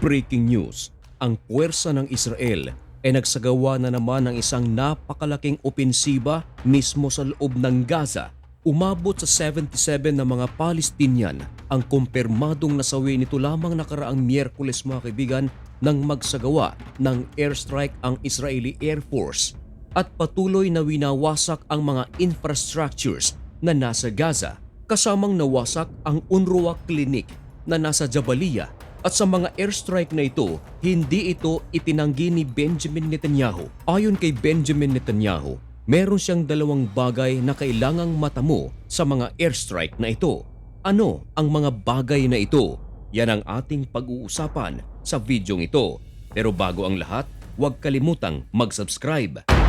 Breaking news, ang puwersa ng Israel ay nagsagawa na naman ng isang napakalaking opensiba mismo sa loob ng Gaza. Umabot sa 77 na mga Palestinian ang kumpirmadong nasawi nito lamang nakaraang Miyerkules mga kaibigan nang magsagawa ng airstrike ang Israeli Air Force at patuloy na winawasak ang mga infrastructures na nasa Gaza kasamang nawasak ang UNRWA Clinic na nasa Jabalia at sa mga airstrike na ito, hindi ito itinanggi ni Benjamin Netanyahu. Ayon kay Benjamin Netanyahu, meron siyang dalawang bagay na kailangang matamo sa mga airstrike na ito. Ano ang mga bagay na ito? Yan ang ating pag-uusapan sa videong ito. Pero bago ang lahat, huwag kalimutang mag-subscribe.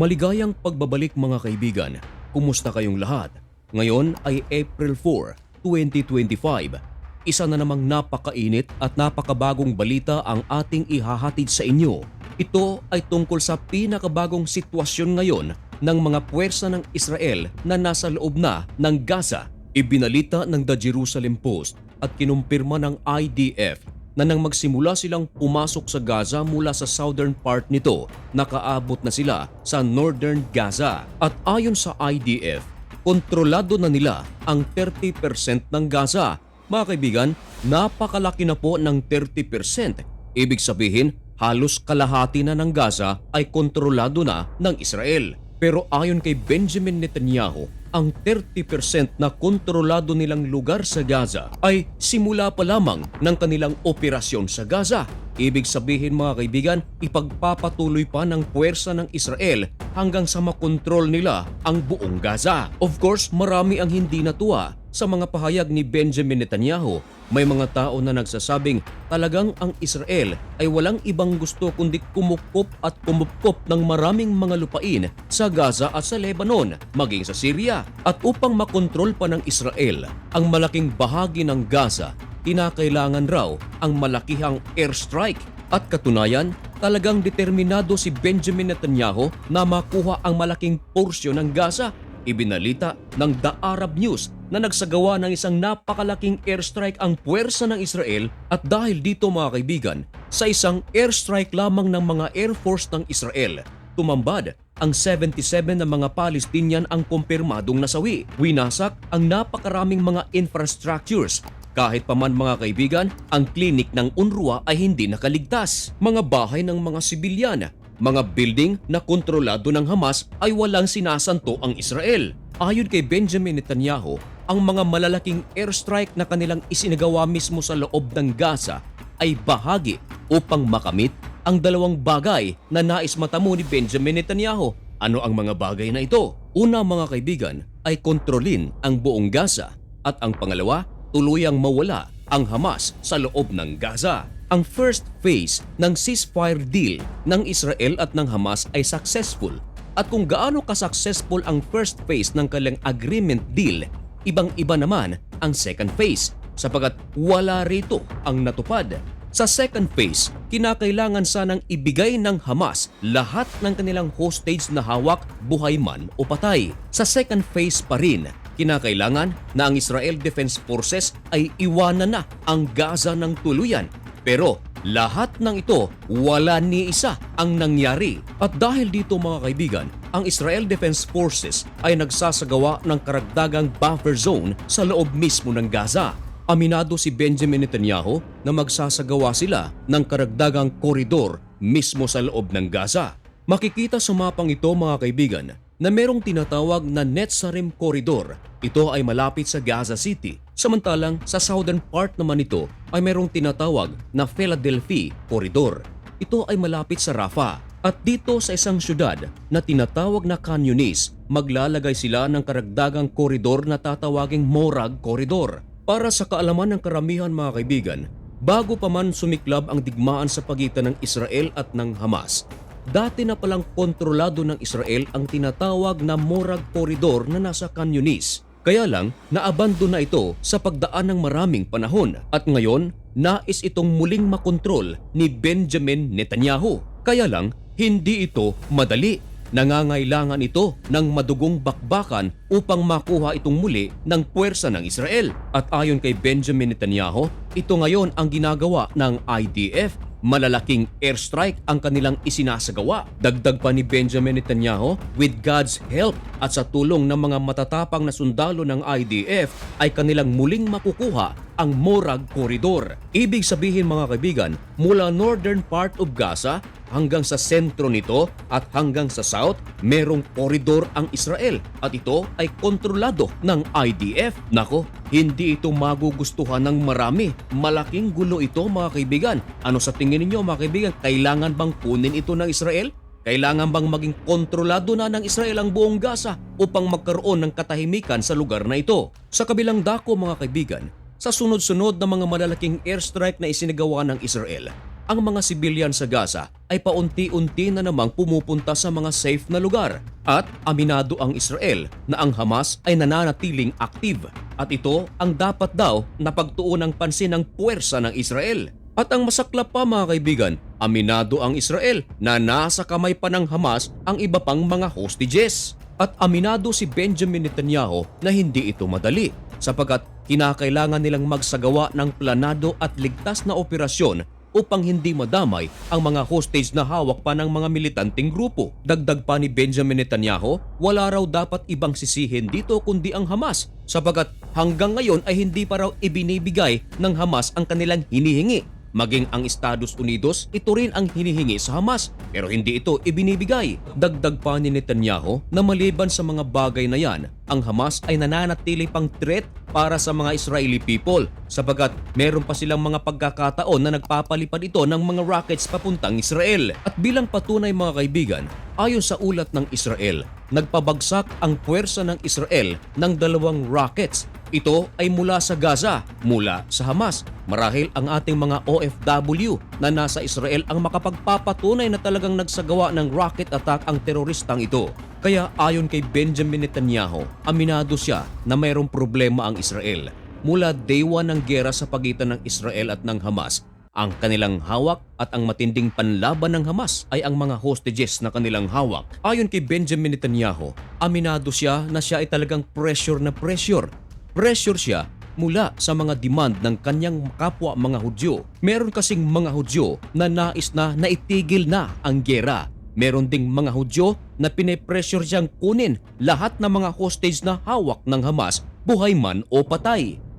Maligayang pagbabalik mga kaibigan. Kumusta kayong lahat? Ngayon ay April 4, 2025. Isa na namang napakainit at napakabagong balita ang ating ihahatid sa inyo. Ito ay tungkol sa pinakabagong sitwasyon ngayon ng mga puwersa ng Israel na nasa loob na ng Gaza. Ibinalita ng The Jerusalem Post at kinumpirma ng IDF na nang magsimula silang pumasok sa Gaza mula sa southern part nito, nakaabot na sila sa northern Gaza. At ayon sa IDF, kontrolado na nila ang 30% ng Gaza. Mga kaibigan, napakalaki na po ng 30%. Ibig sabihin, halos kalahati na ng Gaza ay kontrolado na ng Israel. Pero ayon kay Benjamin Netanyahu, ang 30% na kontrolado nilang lugar sa Gaza ay simula pa lamang ng kanilang operasyon sa Gaza. Ibig sabihin mga kaibigan, ipagpapatuloy pa ng puwersa ng Israel hanggang sa makontrol nila ang buong Gaza. Of course, marami ang hindi natuwa sa mga pahayag ni Benjamin Netanyahu. May mga tao na nagsasabing talagang ang Israel ay walang ibang gusto kundi kumukop at kumupkop ng maraming mga lupain sa Gaza at sa Lebanon, maging sa Syria. At upang makontrol pa ng Israel ang malaking bahagi ng Gaza, kinakailangan raw ang malakihang airstrike. At katunayan, talagang determinado si Benjamin Netanyahu na makuha ang malaking porsyon ng Gaza Ibinalita ng The Arab News na nagsagawa ng isang napakalaking airstrike ang puwersa ng Israel at dahil dito mga kaibigan, sa isang airstrike lamang ng mga Air Force ng Israel, tumambad ang 77 na mga Palestinian ang kumpirmadong nasawi. Winasak ang napakaraming mga infrastructures kahit pa man mga kaibigan, ang klinik ng UNRWA ay hindi nakaligtas. Mga bahay ng mga sibilyan, mga building na kontrolado ng Hamas ay walang sinasanto ang Israel. Ayon kay Benjamin Netanyahu, ang mga malalaking airstrike na kanilang isinagawa mismo sa loob ng Gaza ay bahagi upang makamit ang dalawang bagay na nais matamo ni Benjamin Netanyahu. Ano ang mga bagay na ito? Una mga kaibigan ay kontrolin ang buong Gaza at ang pangalawa, tuluyang mawala ang Hamas sa loob ng Gaza. Ang first phase ng ceasefire deal ng Israel at ng Hamas ay successful. At kung gaano ka-successful ang first phase ng kanilang agreement deal, ibang-iba naman ang second phase sapagat wala rito ang natupad. Sa second phase, kinakailangan sanang ibigay ng Hamas lahat ng kanilang hostage na hawak buhay man o patay. Sa second phase pa rin, kinakailangan na ang Israel Defense Forces ay iwanan na ang Gaza ng tuluyan. Pero lahat ng ito, wala ni isa ang nangyari. At dahil dito mga kaibigan, ang Israel Defense Forces ay nagsasagawa ng karagdagang buffer zone sa loob mismo ng Gaza. Aminado si Benjamin Netanyahu na magsasagawa sila ng karagdagang koridor mismo sa loob ng Gaza. Makikita sa mapang ito mga kaibigan na merong tinatawag na Netzarim Corridor. Ito ay malapit sa Gaza City. Samantalang sa southern part naman ito ay merong tinatawag na Philadelphia Corridor. Ito ay malapit sa Rafah. At dito sa isang syudad na tinatawag na Canyonis, maglalagay sila ng karagdagang koridor na tatawaging Morag Corridor. Para sa kaalaman ng karamihan mga kaibigan, bago pa man sumiklab ang digmaan sa pagitan ng Israel at ng Hamas, dati na palang kontrolado ng Israel ang tinatawag na Morag Corridor na nasa Canyonis. Kaya lang, naabando na ito sa pagdaan ng maraming panahon at ngayon, nais itong muling makontrol ni Benjamin Netanyahu. Kaya lang, hindi ito madali. Nangangailangan ito ng madugong bakbakan upang makuha itong muli ng puwersa ng Israel. At ayon kay Benjamin Netanyahu, ito ngayon ang ginagawa ng IDF malalaking airstrike ang kanilang isinasagawa. Dagdag pa ni Benjamin Netanyahu, with God's help at sa tulong ng mga matatapang na sundalo ng IDF ay kanilang muling makukuha ang Morag Corridor. Ibig sabihin mga kaibigan, mula northern part of Gaza hanggang sa sentro nito at hanggang sa south, merong koridor ang Israel at ito ay kontrolado ng IDF. Nako, hindi ito magugustuhan ng marami. Malaking gulo ito mga kaibigan. Ano sa tingin ninyo mga kaibigan, kailangan bang kunin ito ng Israel? Kailangan bang maging kontrolado na ng Israel ang buong Gaza upang magkaroon ng katahimikan sa lugar na ito? Sa kabilang dako mga kaibigan, sa sunod-sunod na mga malalaking airstrike na isinagawa ng Israel, ang mga sibilyan sa Gaza ay paunti-unti na namang pumupunta sa mga safe na lugar at aminado ang Israel na ang Hamas ay nananatiling active at ito ang dapat daw na pagtuon ng pansin ng puwersa ng Israel. At ang masaklap pa mga kaibigan, aminado ang Israel na nasa kamay pa ng Hamas ang iba pang mga hostages. At aminado si Benjamin Netanyahu na hindi ito madali sapagkat kinakailangan nilang magsagawa ng planado at ligtas na operasyon upang hindi madamay ang mga hostage na hawak pa ng mga militanteng grupo. Dagdag pa ni Benjamin Netanyahu, wala raw dapat ibang sisihin dito kundi ang Hamas sapagkat hanggang ngayon ay hindi pa raw ibinibigay ng Hamas ang kanilang hinihingi. Maging ang Estados Unidos, ito rin ang hinihingi sa Hamas pero hindi ito ibinibigay. Dagdag pa ni Netanyahu na maliban sa mga bagay na yan, ang Hamas ay nananatili pang threat para sa mga Israeli people sapagkat meron pa silang mga pagkakataon na nagpapalipad ito ng mga rockets papuntang Israel. At bilang patunay mga kaibigan, ayon sa ulat ng Israel, nagpabagsak ang puwersa ng Israel ng dalawang rockets ito ay mula sa Gaza, mula sa Hamas. Marahil ang ating mga OFW na nasa Israel ang makapagpapatunay na talagang nagsagawa ng rocket attack ang teroristang ito. Kaya ayon kay Benjamin Netanyahu, aminado siya na mayroong problema ang Israel. Mula day one ng gera sa pagitan ng Israel at ng Hamas, ang kanilang hawak at ang matinding panlaban ng Hamas ay ang mga hostages na kanilang hawak. Ayon kay Benjamin Netanyahu, aminado siya na siya ay talagang pressure na pressure pressure siya mula sa mga demand ng kanyang kapwa mga Hudyo. Meron kasing mga Hudyo na nais na naitigil na ang gera. Meron ding mga Hudyo na pinipressure siyang kunin lahat ng mga hostage na hawak ng Hamas, buhay man o patay.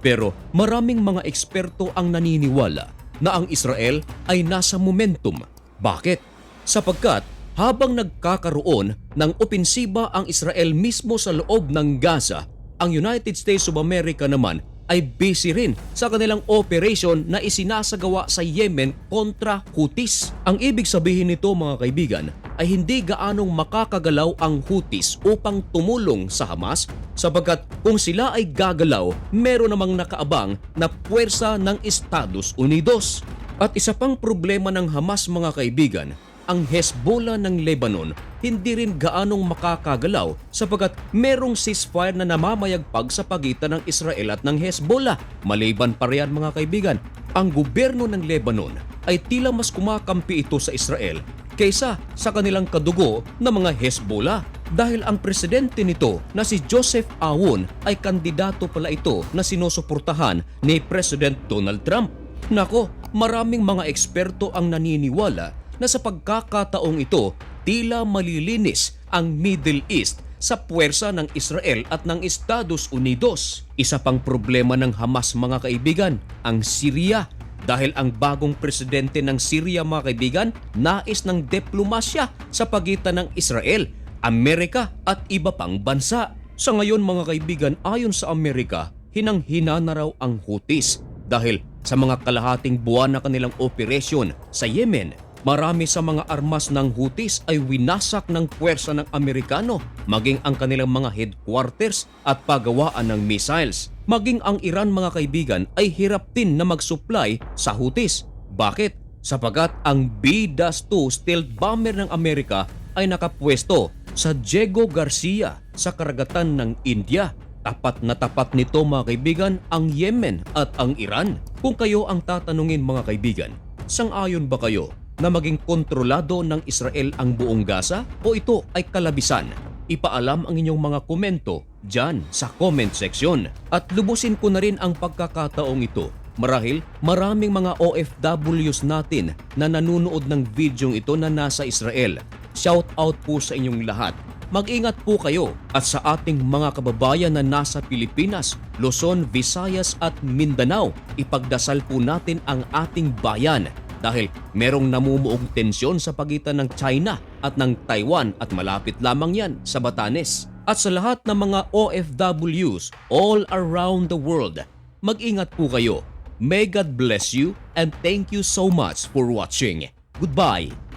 Pero maraming mga eksperto ang naniniwala na ang Israel ay nasa momentum. Bakit? Sapagkat habang nagkakaroon ng opensiba ang Israel mismo sa loob ng Gaza, ang United States of America naman ay busy rin sa kanilang operation na isinasagawa sa Yemen kontra Houthis. Ang ibig sabihin nito mga kaibigan ay hindi gaanong makakagalaw ang Houthis upang tumulong sa Hamas sapagkat kung sila ay gagalaw, meron namang nakaabang na puwersa ng Estados Unidos. At isa pang problema ng Hamas mga kaibigan ang Hezbollah ng Lebanon hindi rin gaanong makakagalaw sapagkat merong ceasefire na namamayagpag sa pagitan ng Israel at ng Hezbollah. Maliban pa riyan mga kaibigan, ang gobyerno ng Lebanon ay tila mas kumakampi ito sa Israel kaysa sa kanilang kadugo na mga Hezbollah dahil ang presidente nito na si Joseph Aoun ay kandidato pala ito na sinusuportahan ni President Donald Trump. Nako, maraming mga eksperto ang naniniwala na sa pagkakataong ito tila malilinis ang Middle East sa puwersa ng Israel at ng Estados Unidos. Isa pang problema ng Hamas mga kaibigan, ang Syria. Dahil ang bagong presidente ng Syria mga kaibigan, nais ng diplomasya sa pagitan ng Israel, Amerika at iba pang bansa. Sa ngayon mga kaibigan, ayon sa Amerika, hinang-hina na raw ang Houthis dahil sa mga kalahating buwan na kanilang operasyon sa Yemen, marami sa mga armas ng Houthis ay winasak ng puwersa ng Amerikano, maging ang kanilang mga headquarters at paggawaan ng missiles. Maging ang Iran mga kaibigan ay hirap din na mag-supply sa Houthis. Bakit? Sapagat ang B-2 stealth bomber ng Amerika ay nakapwesto sa Diego Garcia sa karagatan ng India. Tapat na tapat nito mga kaibigan ang Yemen at ang Iran. Kung kayo ang tatanungin mga kaibigan, sang-ayon ba kayo na maging kontrolado ng Israel ang buong Gaza o ito ay kalabisan? Ipaalam ang inyong mga komento dyan sa comment section. At lubusin ko na rin ang pagkakataong ito Marahil maraming mga OFWs natin na nanunood ng videong ito na nasa Israel. Shout out po sa inyong lahat. Mag-ingat po kayo at sa ating mga kababayan na nasa Pilipinas, Luzon, Visayas at Mindanao, ipagdasal po natin ang ating bayan dahil merong namumuong tensyon sa pagitan ng China at ng Taiwan at malapit lamang yan sa Batanes. At sa lahat ng mga OFWs all around the world, mag-ingat po kayo. May God bless you and thank you so much for watching. Goodbye!